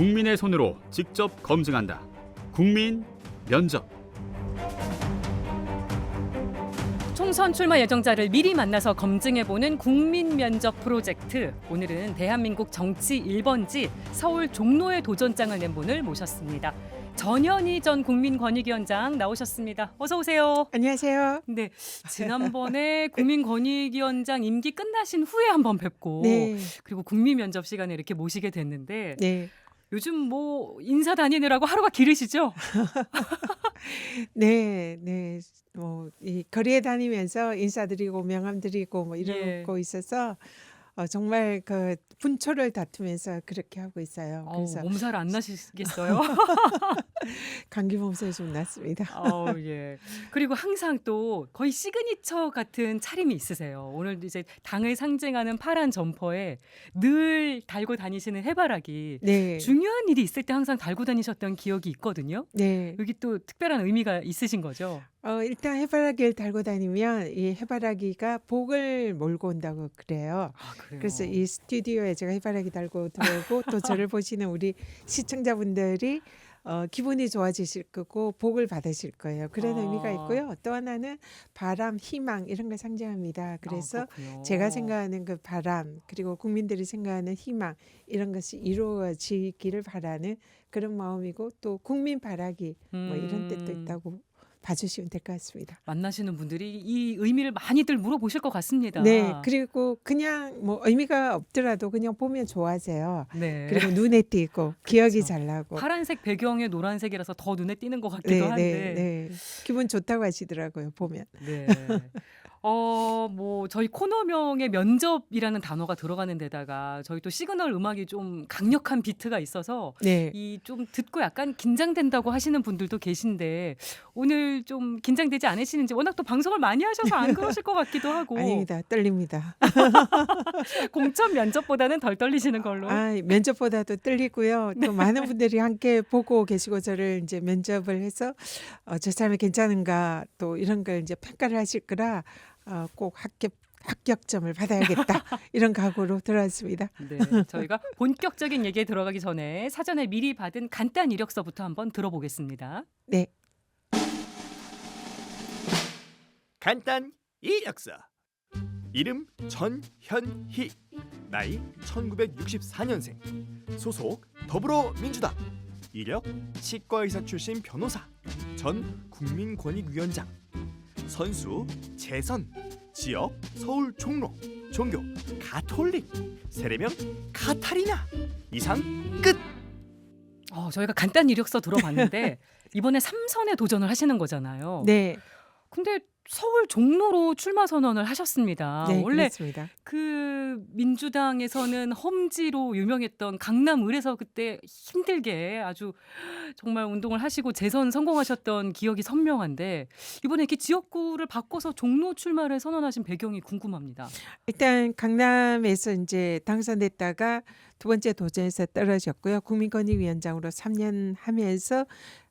국민의 손으로 직접 검증한다. 국민 면접. 총선 출마 예정자를 미리 만나서 검증해보는 국민 면접 프로젝트. 오늘은 대한민국 정치 1번지 서울 종로의 도전장을 낸 분을 모셨습니다. 전현희 전 국민권익위원장 나오셨습니다. 어서 오세요. 안녕하세요. 네, 지난번에 국민권익위원장 임기 끝나신 후에 한번 뵙고 네, 그리고 국민 면접 시간에 이렇게 모시게 됐는데 네, 요즘 뭐 인사 다니느라고 하루가 길으시죠? 네, 네. 뭐 이 거리에 다니면서 인사드리고 명함 드리고 뭐 예. 이러고 있어서 어, 정말 그 분초를 다투면서 그렇게 하고 있어요. 어우, 그래서 몸살 안 나시겠어요? 감기 몸살이 좀 났습니다. 어, 예. 그리고 항상 또 거의 시그니처 같은 차림이 있으세요. 오늘 이제 당을 상징하는 파란 점퍼에 늘 달고 다니시는 해바라기. 네, 중요한 일이 있을 때 항상 달고 다니셨던 기억이 있거든요. 네. 여기 또 특별한 의미가 있으신 거죠. 어, 일단 해바라기를 달고 다니면 이 해바라기가 복을 몰고 온다고 그래요. 아, 그래요. 그래서 이 스튜디오에 제가 해바라기 달고 들어오고 또 저를 보시는 우리 시청자분들이 어, 기분이 좋아지실 거고 복을 받으실 거예요. 그런 아. 의미가 있고요. 또 하나는 바람, 희망 이런 걸 상징합니다. 그래서 아, 그렇군요. 제가 생각하는 그 바람 그리고 국민들이 생각하는 희망 이런 것이 이루어지기를 바라는 그런 마음이고 또 국민 바라기 뭐 이런 뜻도 음, 있다고 봐주시면 될 것 같습니다. 만나시는 분들이 이 의미를 많이들 물어보실 것 같습니다. 네, 그리고 그냥 뭐 의미가 없더라도 그냥 보면 좋아하세요. 네. 그리고 눈에 띄고 기억이 그렇죠. 잘 나고. 파란색 배경에 노란색이라서 더 눈에 띄는 것 같기도 네, 한데. 네, 네. 기분 좋다고 하시더라고요. 보면. 네. 어, 뭐 저희 코너명에 면접이라는 단어가 들어가는 데다가 저희 또 시그널 음악이 좀 강력한 비트가 있어서 네. 이 좀 듣고 약간 긴장된다고 하시는 분들도 계신데 오늘 좀 긴장되지 않으시는지 워낙 또 방송을 많이 하셔서 안 그러실 것 같기도 하고 아닙니다. 떨립니다. 공천 면접보다는 덜 떨리시는 걸로. 아, 면접보다도 떨리고요. 또 많은 분들이 함께 보고 계시고 저를 이제 면접을 해서 어, 저 사람이 괜찮은가 또 이런 걸 이제 평가를 하실 거라 어, 꼭 합격 합격점을 받아야겠다. 이런 각오로 들어왔습니다. 네, 저희가 본격적인 얘기에 들어가기 전에 사전에 미리 받은 간단 이력서부터 한번 들어보겠습니다. 네. 간단 이력서. 이름 전현희. 나이 1964년생. 소속 더불어민주당. 이력 치과의사 출신 변호사. 전 국민권익위원장 선수 재선 지역 서울 종로 종교 가톨릭 세례명 카타리나 이상 끝 어, 저희가 간단 이력서 들어봤는데 이번에 삼선에 도전을 하시는 거잖아요. 네. 근데 서울 종로로 출마 선언을 하셨습니다. 네, 아, 원래 그렇습니다. 그 민주당에서는 험지로 유명했던 강남 을에서 그때 힘들게 아주 정말 운동을 하시고 재선 성공하셨던 기억이 선명한데 이번에 이렇게 지역구를 바꿔서 종로 출마를 선언하신 배경이 궁금합니다. 일단 강남에서 이제 당선됐다가 두 번째 도전에서 떨어졌고요. 국민권익위원장으로 3년 하면서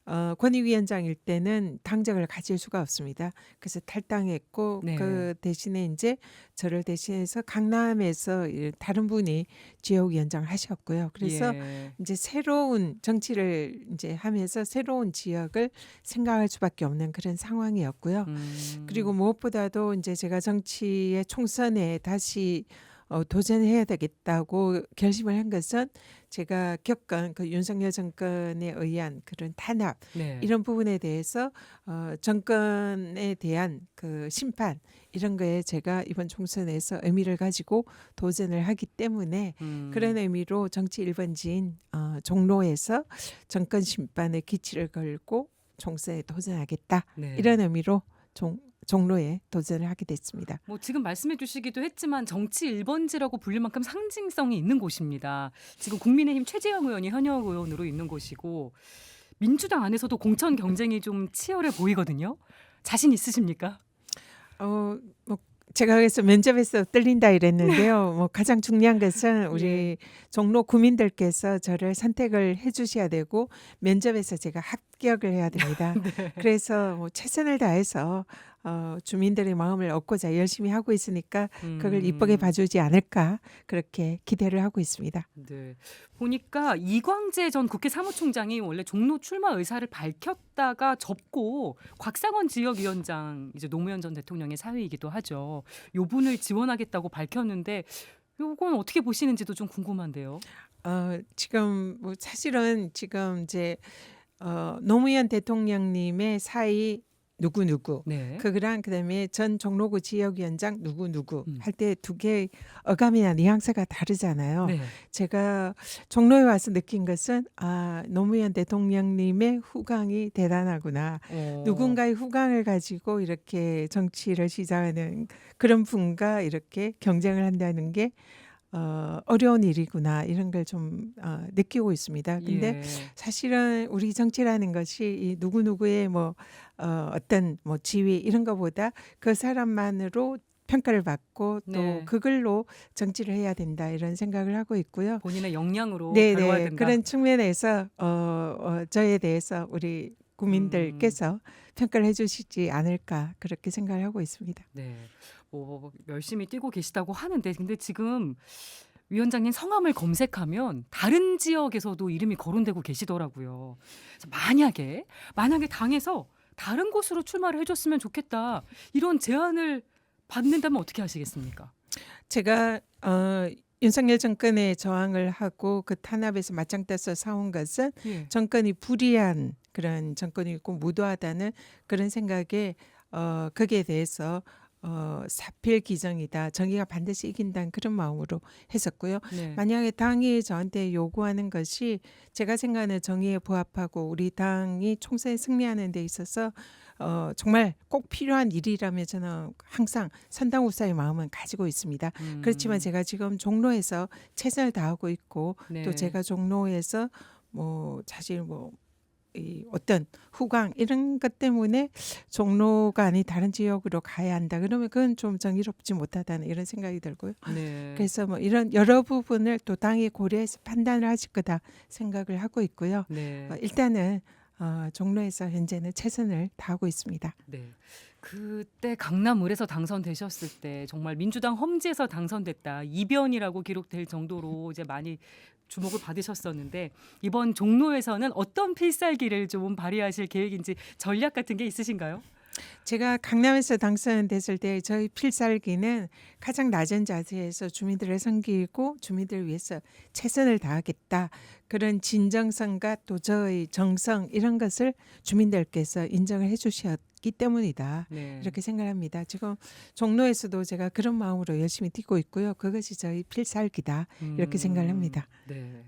어, 권익위원장일 때는 당적을 가질 수가 없습니다. 그래서 탈당했고 네. 그 대신에 이제 저를 대신해서 강남에서 이 다른 분이 지역위원장을 하셨고요. 그래서 예. 이제 새로운 정치를 이제 하면서 새로운 지역을 생각할 수밖에 없는 그런 상황이었고요. 음. 그리고 무엇보다도 이제 제가 정치의 총선에 다시 어, 도전해야 되겠다고 결심을 한 것은 제가 겪은 그 윤석열 정권에 의한 그런 탄압 네. 이런 부분에 대해서 어, 정권에 대한 그 심판 이런 거에 제가 이번 총선에서 의미를 가지고 도전을 하기 때문에 음. 그런 의미로 정치 1번지인 어, 종로에서 정권 심판의 기치를 걸고 총선에 도전하겠다 네. 이런 의미로 종, 종로에 도전을 하게 됐습니다. 뭐 지금 말씀해 주시기도 했지만 정치 1번지라고 불릴 만큼 상징성이 있는 곳입니다. 지금 국민의힘 최재형 의원이 현역 의원으로 있는 곳이고 민주당 안에서도 공천 경쟁이 좀 치열해 보이거든요. 자신 있으십니까? 어, 뭐 제가 그래서 면접에서 떨린다 이랬는데요. 뭐 가장 중요한 것은 우리 예. 종로 구민들께서 저를 선택을 해주셔야 되고 면접에서 제가 합격을 해야 됩니다. 네. 그래서 뭐 최선을 다해서 어, 주민들의 마음을 얻고자 열심히 하고 있으니까 그걸 음. 이쁘게 봐주지 않을까 그렇게 기대를 하고 있습니다. 네. 보니까 이광재 전 국회 사무총장이 원래 종로 출마 의사를 밝혔다가 접고 곽상원 지역위원장 이제 노무현 전 대통령의 사위이기도 하죠. 요 분을 지원하겠다고 밝혔는데 요건 어떻게 보시는지도 좀 궁금한데요. 어, 지금 뭐 사실은 지금 이제 어, 노무현 대통령님의 사이 누구 누구 네. 그거랑 그다음에 전 종로구 지역위원장 누구 누구 음. 할때 두 개의 어감이나 뉘앙스가 다르잖아요. 네. 제가 종로에 와서 느낀 것은 아 노무현 대통령님의 후광이 대단하구나. 어. 누군가의 후광을 가지고 이렇게 정치를 시작하는 그런 분과 이렇게 경쟁을 한다는 게 어, 어려운 일이구나 이런 걸 좀 어, 느끼고 있습니다. 근데 예. 사실은 우리 정치라는 것이 이 누구 누구의 뭐 어, 어떤 뭐 지위 이런 거보다 그 사람만으로 평가를 받고 또 네. 그걸로 정치를 해야 된다 이런 생각을 하고 있고요. 본인의 역량으로 네네 된다. 그런 측면에서 어, 어, 저에 대해서 우리 국민들께서 음. 평가를 해주시지 않을까 그렇게 생각을 하고 있습니다. 네. 뭐 열심히 뛰고 계시다고 하는데 근데 지금 위원장님 성함을 검색하면 다른 지역에서도 이름이 거론되고 계시더라고요. 그래서 만약에 만약에 당에서 다른 곳으로 출마를 해줬으면 좋겠다 이런 제안을 받는다면 어떻게 하시겠습니까? 제가 어, 윤석열 정권에 저항을 하고 그 탄압에서 맞짱 떠서 사온 것은 예. 정권이 불의한 그런 정권이고 무도하다는 그런 생각에 어 거기에 대해서 어 사필 기정이다 정의가 반드시 이긴다는 그런 마음으로 했었고요. 네. 만약에 당이 저한테 요구하는 것이 제가 생각하는 정의에 부합하고 우리 당이 총선에 승리하는 데 있어서 어 정말 꼭 필요한 일이라면 저는 항상 선당우사의 마음은 가지고 있습니다. 음. 그렇지만 제가 지금 종로에서 최선을 다하고 있고 네. 또 제가 종로에서 뭐 사실 뭐 이 어떤 후광 이런 것 때문에 종로가 아닌 다른 지역으로 가야 한다 그러면 그건 좀 정의롭지 못하다는 이런 생각이 들고요. 네. 그래서 뭐 이런 여러 부분을 또 당이 고려해서 판단을 하실 거다 생각을 하고 있고요. 네. 어, 일단은 어, 종로에서 현재는 최선을 다하고 있습니다. 네. 그때 강남을에서 당선되셨을 때 정말 민주당 험지에서 당선됐다 이변이라고 기록될 정도로 이제 많이 주목을 받으셨었는데 이번 종로에서는 어떤 필살기를 좀 발휘하실 계획인지 전략 같은 게 있으신가요? 제가 강남에서 당선됐을 때 저희 필살기는 가장 낮은 자세에서 주민들을 섬기고 주민들을 위해서 최선을 다하겠다. 그런 진정성과 또 저의 정성 이런 것을 주민들께서 인정을 해 주셨 기 때문이다. 네. 이렇게 생각합니다. 지금 종로에서도 제가 그런 마음으로 열심히 뛰고 있고요. 그것이 저희 필살기다. 이렇게 생각을 합니다. 네.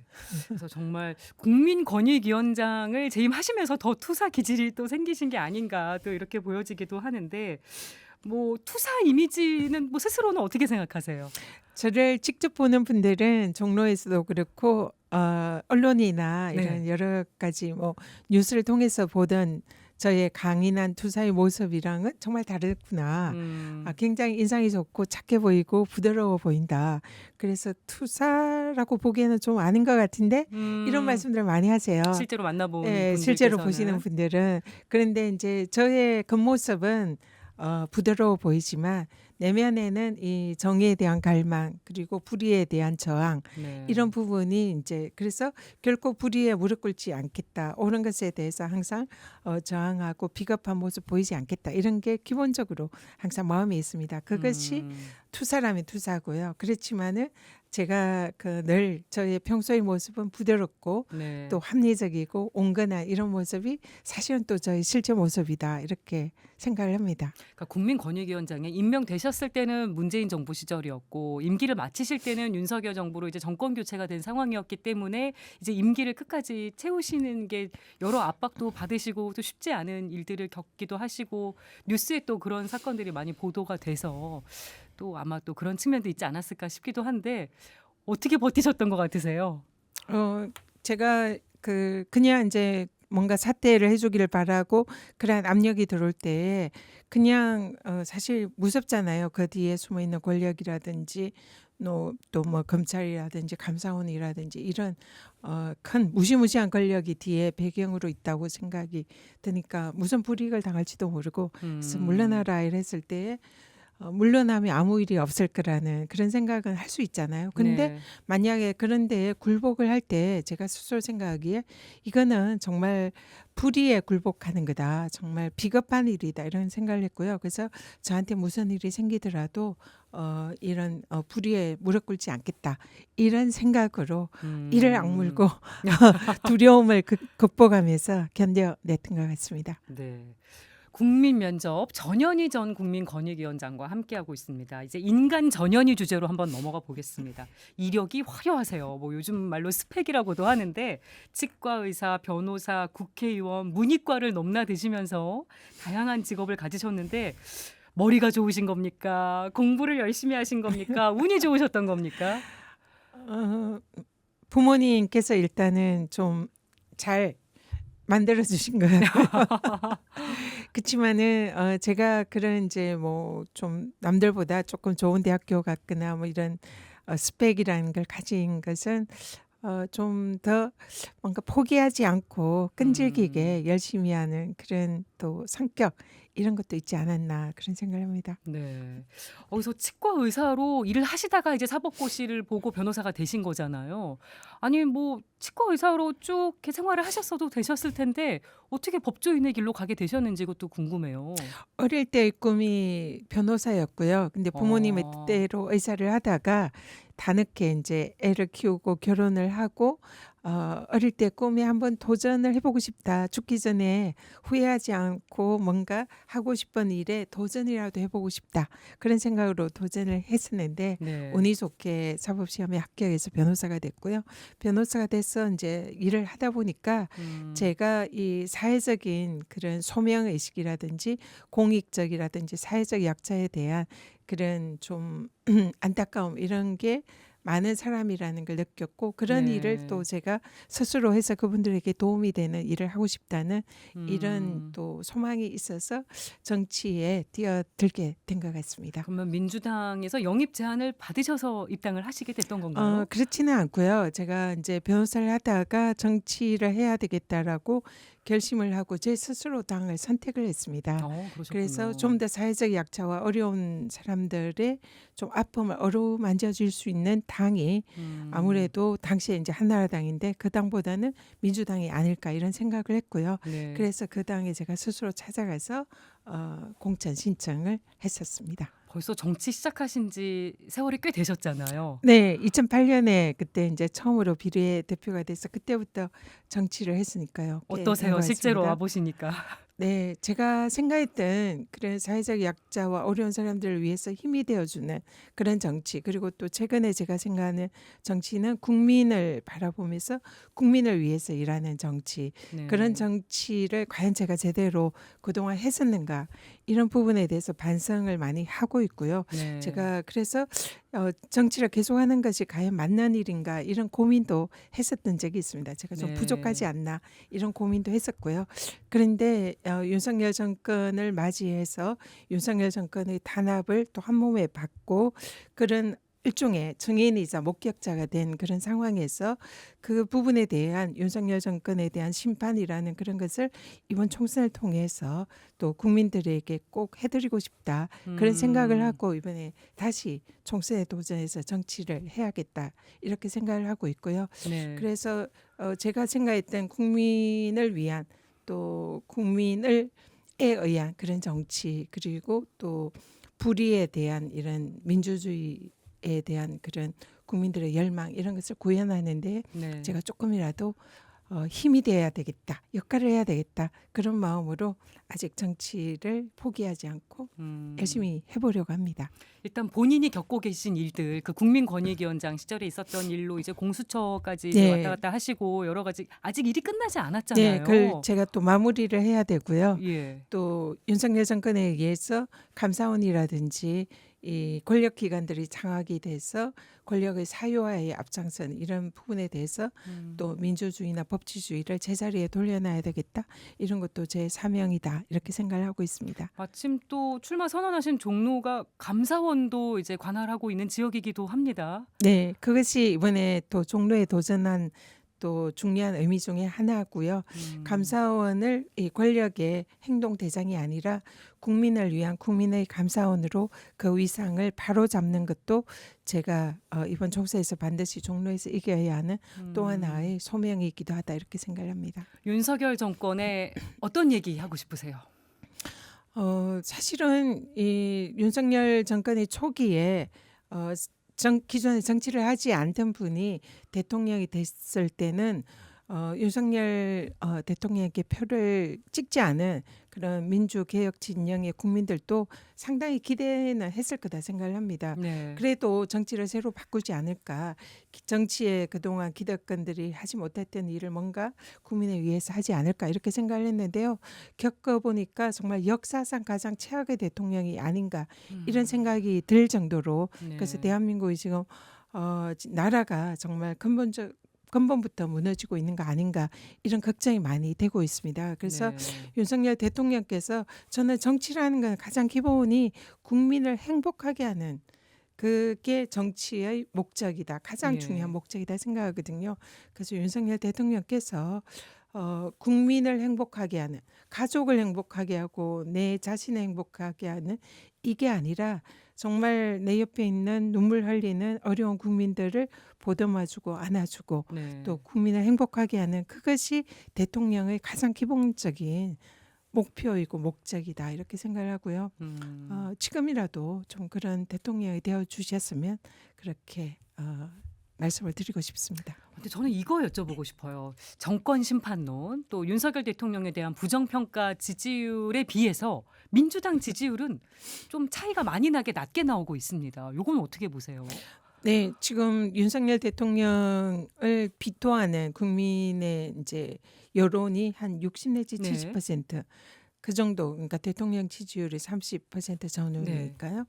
그래서 정말 국민 권익 위원장을 재임하시면서 더 투사 기질이 또 생기신 게 아닌가 또 이렇게 보여지기도 하는데 뭐 투사 이미지는 뭐 스스로는 어떻게 생각하세요? 저를 직접 보는 분들은 종로에서도 그렇고 어, 언론이나 네. 이런 여러 가지 뭐 뉴스를 통해서 보던 저의 강인한 투사의 모습이랑은 정말 다르구나. 음, 아, 굉장히 인상이 좋고 착해 보이고 부드러워 보인다. 그래서 투사라고 보기에는 좀 아닌 것 같은데 음, 이런 말씀들을 많이 하세요. 실제로 만나본 예, 실제로. 보시는 분들은 그런데 이제 저의 겉모습은 어, 부드러워 보이지만 내면에는 이 정의에 대한 갈망 그리고 불의에 대한 저항 네. 이런 부분이 이제 그래서 결코 불의에 무릎 꿇지 않겠다 옳은 것에 대해서 항상 어, 저항하고 비겁한 모습 보이지 않겠다 이런 게 기본적으로 항상 마음에 있습니다. 그것이 음, 투사라면 투사고요. 그렇지만은 제가 그 늘 저의 평소의 모습은 부드럽고 네. 또 합리적이고 온건한 이런 모습이 사실은 또 저희 실제 모습이다 이렇게 생각을 합니다. 그러니까 국민권익위원장에 임명되셨 을 때는 문재인 정부 시절이었고 임기를 마치실 때는 윤석열 정부로 이제 정권 교체가 된 상황이었기 때문에 이제 임기를 끝까지 채우시는 게 여러 압박도 받으시고 또 쉽지 않은 일들을 겪기도 하시고 뉴스에 또 그런 사건들이 많이 보도가 돼서 또 아마 또 그런 측면도 있지 않았을까 싶기도 한데 어떻게 버티셨던 것 같으세요? 어 제가 그 그냥 이제 뭔가 사퇴를 해주기를 바라고 그러한 압력이 들어올 때 그냥 어, 사실 무섭잖아요. 그 뒤에 숨어 있는 권력이라든지 또 뭐 검찰이라든지 감사원이라든지 이런 어, 큰 무시무시한 권력이 뒤에 배경으로 있다고 생각이 드니까 무슨 불이익을 당할지도 모르고 그래서 음. 물러나라 이랬을 때 어, 물러나면 아무 일이 없을 거라는 그런 생각은 할 수 있잖아요. 근데 네. 만약에 그런데 굴복을 할 때 제가 스스로 생각하기에 이거는 정말 불의에 굴복하는 거다. 정말 비겁한 일이다. 이런 생각을 했고요. 그래서 저한테 무슨 일이 생기더라도 어, 이런 어, 불의에 무릎 꿇지 않겠다. 이런 생각으로 음. 이를 악물고 두려움을 극, 극복하면서 견뎌냈던 것 같습니다. 네. 국민 면접 전현희 전 국민 권익위원장과 함께하고 있습니다. 이제 인간 전현희 주제로 한번 넘어가 보겠습니다. 이력이 화려하세요. 뭐 요즘 말로 스펙이라고도 하는데 치과 의사, 변호사, 국회의원, 문이과를 넘나드시면서 다양한 직업을 가지셨는데 머리가 좋으신 겁니까? 공부를 열심히 하신 겁니까? 운이 좋으셨던 겁니까? 어, 부모님께서 일단은 좀 잘 만들어 주신 거예요. 그렇지만은 어, 제가 그런 이제 뭐 좀 남들보다 조금 좋은 대학교 갔거나 뭐 이런 어, 스펙이라는 걸 가진 것은 어, 좀 더 뭔가 포기하지 않고 끈질기게 열심히 하는 그런 또 성격 이런 것도 있지 않았나 그런 생각을 합니다. 네. 어기서 치과 의사로 일을 하시다가 이제 사법고시를 보고 변호사가 되신 거잖아요. 아니 뭐 치과 의사로 쭉 이렇게 생활을 하셨어도 되셨을 텐데 어떻게 법조인의 길로 가게 되셨는지 그것도 궁금해요. 어릴 때 꿈이 변호사였고요. 근데 부모님의 어. 뜻대로 의사를 하다가 다늦게 이제 애를 키우고 결혼을 하고 어, 어릴 때 꿈이 한번 도전을 해 보고 싶다. 죽기 전에 후회하지 않고 뭔가 하고 싶은 일에 도전이라도 해 보고 싶다. 그런 생각으로 도전을 했었는데 네. 운이 좋게 사법 시험에 합격해서 변호사가 됐고요. 변호사가 돼서 이제 일을 하다 보니까 음. 제가 이 사회적인 그런 소명 의식이라든지 공익적이라든지 사회적 약자에 대한 그런 좀 안타까움 이런 게 많은 사람이라는 걸 느꼈고 그런 네. 일을 또 제가 스스로 해서 그분들에게 도움이 되는 일을 하고 싶다는 이런 음. 또 소망이 있어서 정치에 뛰어들게 된 것 같습니다. 그러면 민주당에서 영입 제안을 받으셔서 입당을 하시게 됐던 건가요? 어, 그렇지는 않고요. 제가 이제 변호사를 하다가 정치를 해야 되겠다라고 결심을 하고 제 스스로 당을 선택을 했습니다. 어. 그래서 좀 더 사회적 약자와 어려운 사람들의 좀 아픔을 어루만져 줄수 있는 당이 음. 아무래도 당시에 이제 한나라당인데 그 당보다는 민주당이 아닐까 이런 생각을 했고요. 네. 그래서 그 당에 제가 스스로 찾아가서 어, 공천 신청을 했었습니다. 벌써 정치 시작하신 지 세월이 꽤 되셨잖아요. 네, 2008년에 그때 이제 처음으로 비례 대표가 돼서 그때부터 정치를 했으니까요. 꽤 어떠세요? 실제로 같습니다. 와 보시니까. 네, 제가 생각했던 그런 사회적 약자와 어려운 사람들을 위해서 힘이 되어주는 그런 정치 그리고 또 최근에 제가 생각하는 정치는 국민을 바라보면서 국민을 위해서 일하는 정치 네. 그런 정치를 과연 제가 제대로 그동안 했었는가 이런 부분에 대해서 반성을 많이 하고 있고요. 네. 제가 그래서 어, 정치를 계속하는 것이 과연 맞는 일인가 이런 고민도 했었던 적이 있습니다. 제가 좀 네. 부족하지 않나 이런 고민도 했었고요. 그런데 어, 윤석열 정권을 맞이해서 윤석열 정권의 단합을 또 한 몸에 받고 그런 일종의 증인이자 목격자가 된 그런 상황에서 그 부분에 대한 윤석열 정권에 대한 심판이라는 그런 것을 이번 총선을 통해서 또 국민들에게 꼭 해드리고 싶다 그런 생각을 음. 하고 이번에 다시 총선에 도전해서 정치를 해야겠다 이렇게 생각을 하고 있고요. 네. 그래서 어, 제가 생각했던 국민을 위한 또 국민을 에 의한 그런 정치 그리고 또 불의에 대한 이런 민주주의 에 대한 그런 국민들의 열망 이런 것을 구현하는데 네. 제가 조금이라도 어, 힘이 돼야 되겠다 역할을 해야 되겠다 그런 마음으로 아직 정치를 포기하지 않고 음. 열심히 해보려고 합니다. 일단 본인이 겪고 계신 일들, 그 국민권익위원장 시절에 있었던 일로 이제 공수처까지 네. 왔다 갔다 하시고 여러 가지 아직 일이 끝나지 않았잖아요. 네, 그걸 제가 또 마무리를 해야 되고요. 예. 또 윤석열 정권에 의해서 감사원이라든지 이 권력 기관들이 장악이 돼서 권력의 사유화에 앞장선 이런 부분에 대해서 음. 또 민주주의나 법치주의를 제자리에 돌려놔야 되겠다 이런 것도 제 사명이다 이렇게 생각을 하고 있습니다. 마침 또 출마 선언하신 종로가 감사원도 이제 관할하고 있는 지역이기도 합니다. 네, 그것이 이번에 또 종로에 도전한 또 중요한 의미 중에 하나고요. 음. 감사원을 이 권력의 행동 대장이 아니라 국민을 위한 국민의 감사원으로 그 위상을 바로 잡는 것도 제가 어, 이번 총선에서 반드시 종로에서 이겨야 하는 또 음. 하나의 소명이기도 하다 이렇게 생각합니다. 윤석열 정권에 어떤 얘기 하고 싶으세요? 어, 사실은 이 윤석열 정권의 초기에 어, 정, 기존에 정치를 하지 않던 분이 대통령이 됐을 때는 어, 윤석열 어, 대통령에게 표를 찍지 않은 그런 민주개혁 진영의 국민들도 상당히 기대는 했을 거다 생각을 합니다. 네. 그래도 정치를 새로 바꾸지 않을까. 기- 정치에 그동안 기득권들이 하지 못했던 일을 뭔가 국민을 위해서 하지 않을까 이렇게 생각을 했는데요. 겪어보니까 정말 역사상 가장 최악의 대통령이 아닌가 이런 음. 생각이 들 정도로 네. 그래서 대한민국이 지금 어, 지- 나라가 정말 근본적 근본부터 무너지고 있는 거 아닌가 이런 걱정이 많이 되고 있습니다. 그래서 네. 윤석열 대통령께서 저는 정치라는 건 가장 기본이 국민을 행복하게 하는 그게 정치의 목적이다. 가장 예. 중요한 목적이다 생각하거든요. 그래서 윤석열 대통령께서 어, 국민을 행복하게 하는 가족을 행복하게 하고 내 자신을 행복하게 하는 이게 아니라 정말 내 옆에 있는 눈물 흘리는 어려운 국민들을 보듬어주고 안아주고 네. 또 국민을 행복하게 하는 그것이 대통령의 가장 기본적인 목표이고 목적이다 이렇게 생각을 하고요. 음. 어, 지금이라도 좀 그런 대통령이 되어 주셨으면 그렇게 어, 말씀을 드리고 싶습니다. 근데 저는 이거 여쭤보고 싶어요. 정권 심판론 또 윤석열 대통령에 대한 부정평가 지지율에 비해서 민주당 지지율은 좀 차이가 많이 나게 낮게 나오고 있습니다. 요건 어떻게 보세요? 네, 지금 윤석열 대통령을 비토하는 국민의 이제 여론이 한 60 내지 네. 70%. 그 정도 그러니까 대통령 지지율이 30% 네. 전후니까요.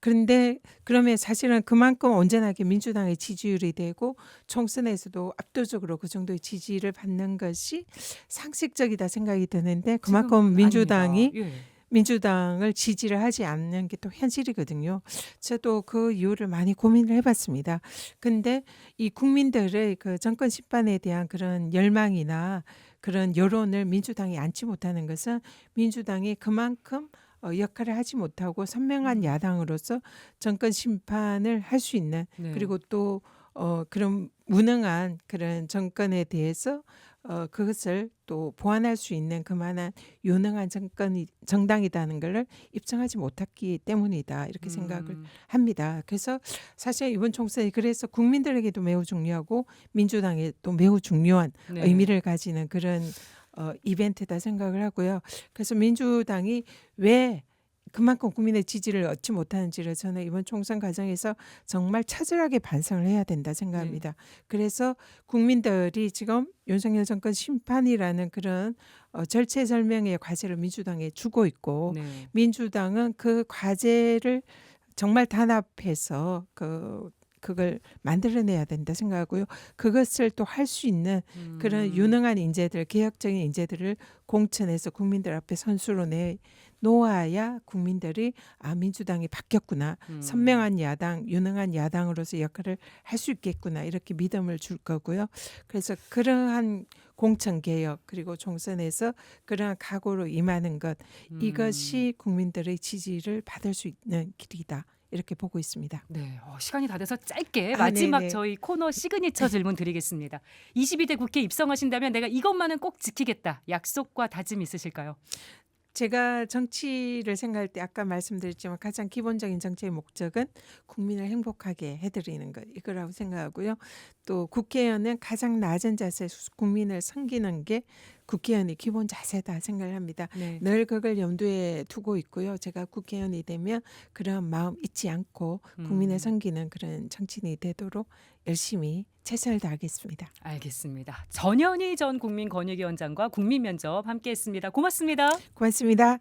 그런데 그러면 사실은 그만큼 온전하게 민주당의 지지율이 되고 총선에서도 압도적으로 그 정도의 지지를 받는 것이 상식적이다 생각이 드는데 그만큼 지금은 민주당이 아닙니다. 예. 민주당을 지지를 하지 않는 게 또 현실이거든요. 저도 그 이유를 많이 고민을 해봤습니다. 근데 이 국민들의 그 정권 심판에 대한 그런 열망이나 그런 여론을 민주당이 안지 못하는 것은 민주당이 그만큼 어, 역할을 하지 못하고 선명한 음. 야당으로서 정권 심판을 할 수 있는 네. 그리고 또 어, 그런 무능한 그런 정권에 대해서 어, 그것을 또 보완할 수 있는 그만한 유능한 정권이 정당이라는 것을 입증하지 못했기 때문이다 이렇게 생각을 음. 합니다. 그래서 사실 이번 총선이 그래서 국민들에게도 매우 중요하고 민주당에 또 매우 중요한 네. 의미를 가지는 그런 어, 이벤트다 생각을 하고요. 그래서 민주당이 왜 그만큼 국민의 지지를 얻지 못하는지를 저는 이번 총선 과정에서 정말 차질하게 반성을 해야 된다 생각합니다. 그래서 국민들이 지금 윤석열 정권 심판이라는 그런 어, 절체절명의 과제를 민주당에 주고 있고 네. 민주당은 그 과제를 정말 단합해서 그 그걸 만들어내야 된다 생각하고요. 그것을 또 할 수 있는 그런 음. 유능한 인재들, 개혁적인 인재들을 공천해서 국민들 앞에 선수로 내 놓아야 국민들이 아 민주당이 바뀌었구나, 음. 선명한 야당, 유능한 야당으로서 역할을 할 수 있겠구나 이렇게 믿음을 줄 거고요. 그래서 그러한 공천 개혁 그리고 총선에서 그러한 각오로 임하는 것 음. 이것이 국민들의 지지를 받을 수 있는 길이다 이렇게 보고 있습니다. 네, 어, 시간이 다 돼서 짧게 아, 마지막 네네. 저희 코너 시그니처 질문 드리겠습니다. 22대 국회 입성하신다면 내가 이것만은 꼭 지키겠다. 약속과 다짐 있으실까요? 제가 정치를 생각할 때 아까 말씀드렸지만 가장 기본적인 정치의 목적은 국민을 행복하게 해드리는 것 이거라고 생각하고요. 또 국회의원은 가장 낮은 자세 국민을 섬기는 게 국회의원의 기본 자세다 생각을 합니다. 네. 늘 그걸 염두에 두고 있고요. 제가 국회의원이 되면 그런 마음 잊지 않고 국민을 음. 섬기는 그런 정치인이 되도록 열심히 최선을 다하겠습니다. 알겠습니다. 전현희 전 국민권익위원장과 국민면접 함께했습니다. 고맙습니다. 고맙습니다.